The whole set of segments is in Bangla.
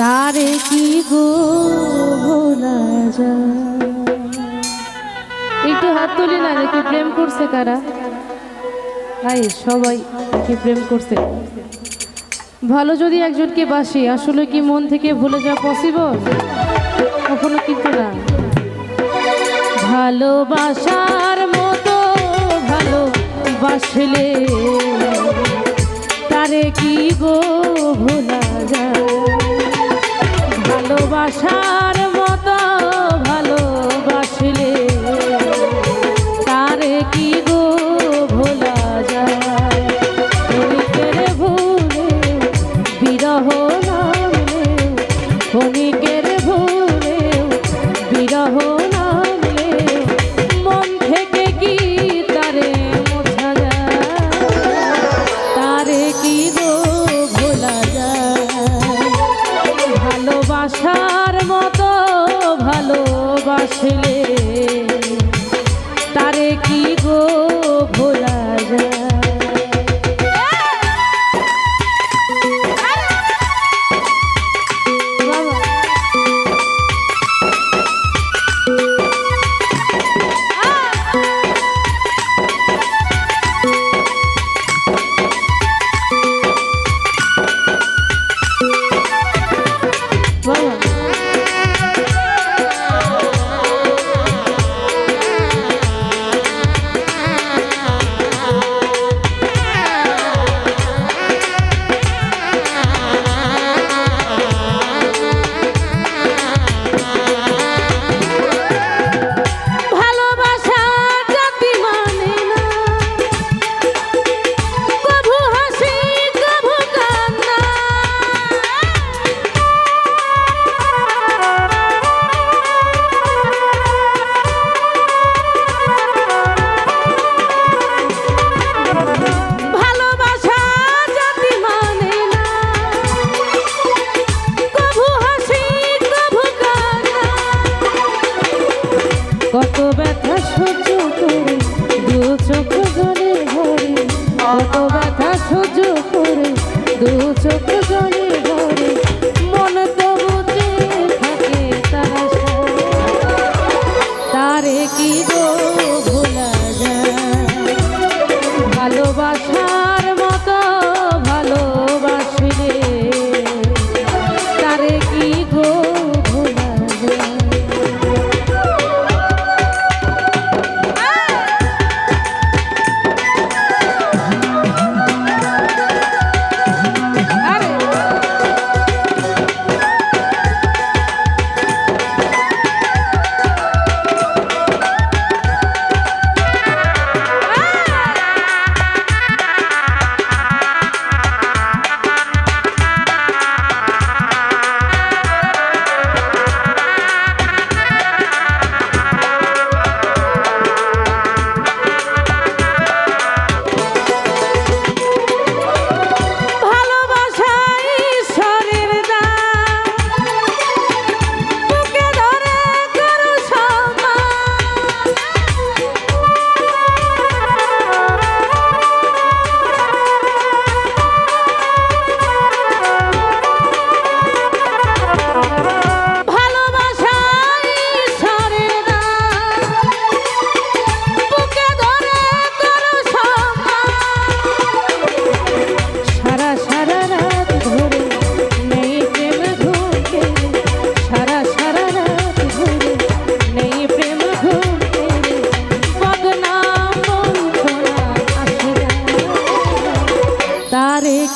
তারে কি গো ভোলা একটু হাত তুলি না দেখি প্রেম করছে কারা? ভাই সবাই কি প্রেম করছে। ভালো যদি একজনকে বাসি, আসলে কি মন থেকে ভুলে যাওয়া পসিবল কখনো কিন্তু না। ভালোবাসার মতো ভালো বাসলে তারে কি গো ভোলা যায়? ভালোবাসার কতবার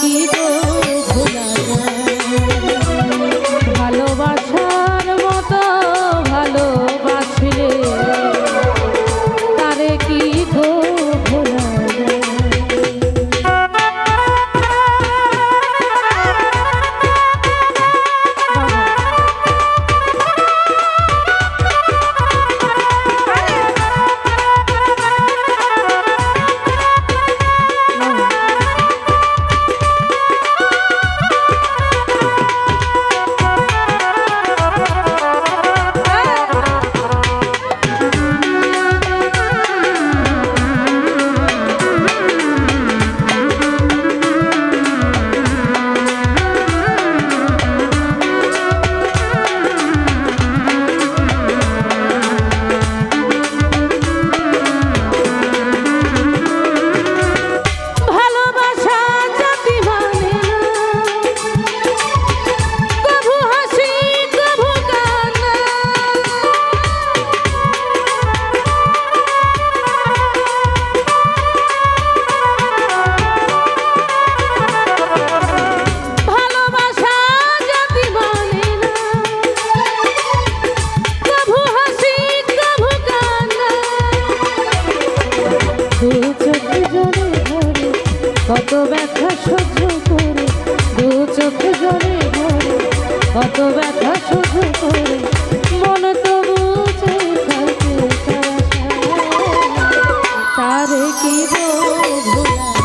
কি থাকিব ভোলা?